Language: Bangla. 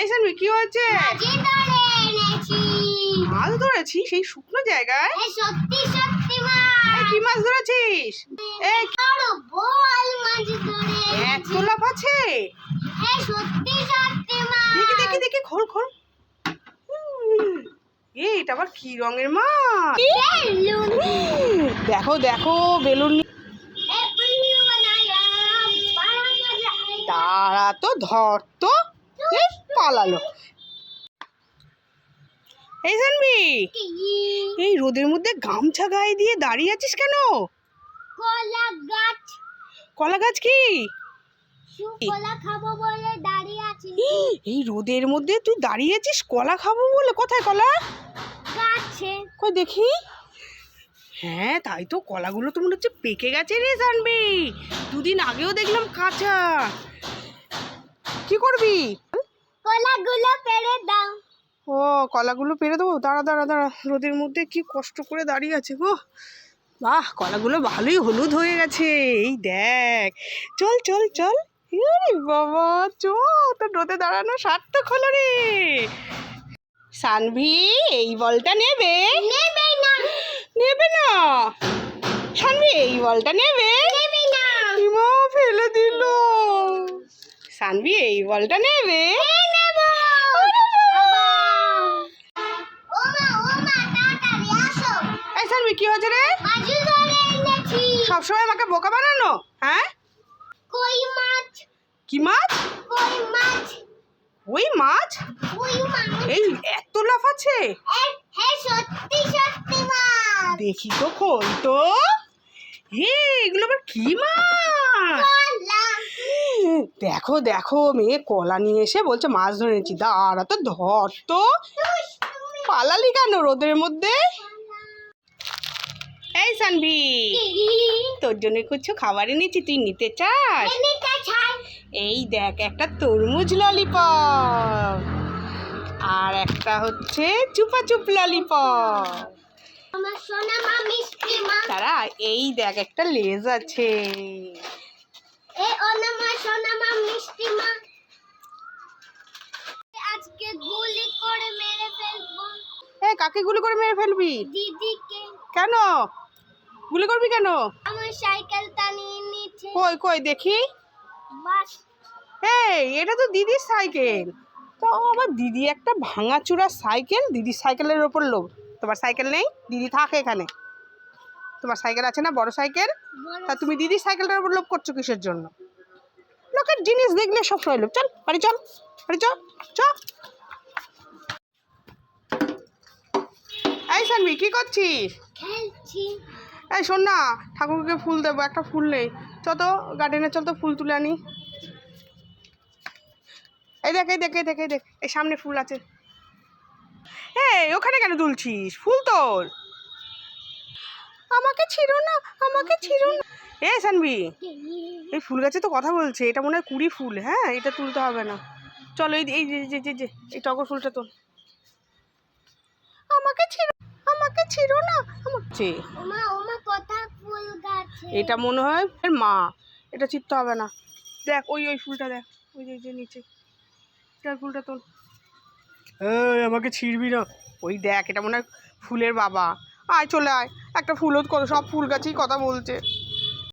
এই সানবি কি হয়েছে মাছ ধরেছি সেই শুকনো জায়গায়? সত্যি সত্যি কি মাছ ধরেছিস? এত লাভ আছে? সত্যি সত্যি দেখি দেখি দেখি খোল খোল। এটা আবার কি রঙের মাছ? দেখো দেখো বেলুন তারা তো ধর তো। এই পালালো। এই জানবি এই রোদের মধ্যে গামছা গায়ে দিয়ে দাঁড়িয়ে আছিস কেন? কলা গাছ। কলা গাছ কি? সুকলা খাব বলে দাঁড়িয়ে আছি। এই রোদের মধ্যে তুই দাঁড়িয়ে আছিস কলা খাব বলে? কোথায় কলা? গাছে। কই দেখি। হ্যাঁ তাই তো কলাগুলো তো মনে হচ্ছে পেকে গেছে রে জানবি। দুদিন আগেও দেখলাম কাঁচা। কি করবি? কলাগুলো পেড়ে দাও। ও কলাগুলো পেরে দেবো? দাঁড়া দাঁড়া দাঁড়া। রোদের মধ্যে কি কষ্ট করে দাঁড়িয়ে আছে গো। বাহ কলাগুলো ভালোই হলুদ হয়ে গেছে। এই দেখ। চল চল চল। বাবা চল। তোর রোদে দাঁড়ানো সার্থক হলো রে। সানভি এই বলটা নেবে? নেবে না। নেবে না? সানভি এই বলটা নেবে? নেবে না। ফেলে দিল। সানভি এই বলটা নেবে নেব ও মা ও মা তাড়াতাড়ি আসো সানভি কি হয়েছে রে? মাঝে ধরে এনেছি। সবসময় আমাকে বোকা বানানো? হ্যাঁ? কই মাছ? কি মাছ? কই মাছ? ওই মাছ? এই এত লাফ আছে। এ হে সত্যি সত্যি মাছ। দেখি তো খোল তো। হে এগুলো আবার কি মাছ? দেখো দেখো মেয়ে কলা নিয়ে এসে বলছে মাছ ধরেছি দাঁড়া তো ধর তো। পালালি কেন রোদের মধ্যে? এই সানভি তোর জন্য কিছু খাবার এনেছি তুই নিতে চাস? এই দেখ একটা তরমুজ ললিপপ আর একটা হচ্ছে চুপা চুপ ললিপপ তারা এই দেখ একটা লেজ আছে। কাকে গুলি করে মেরে ফেলবি? কেন? গুলি করবি কেন? আমার সাইকেলটা নিয়ে নিচ্ছে কই কই দেখি। এই এটা তো দিদির সাইকেল। তো আমার দিদি একটা ভাঙাচুরা সাইকেল দিদির সাইকেলের ওপর লোভ। তোমার সাইকেল নেই? দিদি থাকে এখানে। তোমার সাইকেল আছে না? বড় সাইকেল? তা তুমি দিদির সাইকেলটার উপর লোভ করছ কিসের জন্য? লোকের জিনিস দেখলে সব সময় লোভ। চল বাড়ি চল বাড়ি চল চ এই সানবি কি করছিস? খেলছি। এই শোন না ঠাকুরকে ফুল দেবো একটা ফুল নেই চ তো গার্ডেনে চল তো ফুল তুলে আনি এই দেখ এই দেখ এই দেখ এই দেখ এই সামনে ফুল আছে এই ওখানে কেন তুলছিস ফুল তোল আমাকে ছিড়ো না আমাকে ছিড়ো না এ সানবি এই ফুল গাছে তো কথা বলছে এটা মনে হয় কুড়ি ফুল হ্যাঁ এটা তুলতে হবে না চলো এই যে যে যে এই টগর ফুলটা তোল আমাকে ছিড়ো আমাকে ছিল না। আমার চেয়ে ওমা কথা ফুল গাছে। এটা মনে হয় এর মা। এটা চিত্ত হবে না। দেখ ওই ওই ফুলটা দেখ। ওই যে ওই যে নিচে। তার ফুলটা তোল। আমাকে ছিড়বি না। ওই দেখ এটা মনে হয় ফুলের বাবা। আয় চলে আয়। একটা ফুলও কত সব ফুল গাছেই কথা বলছে।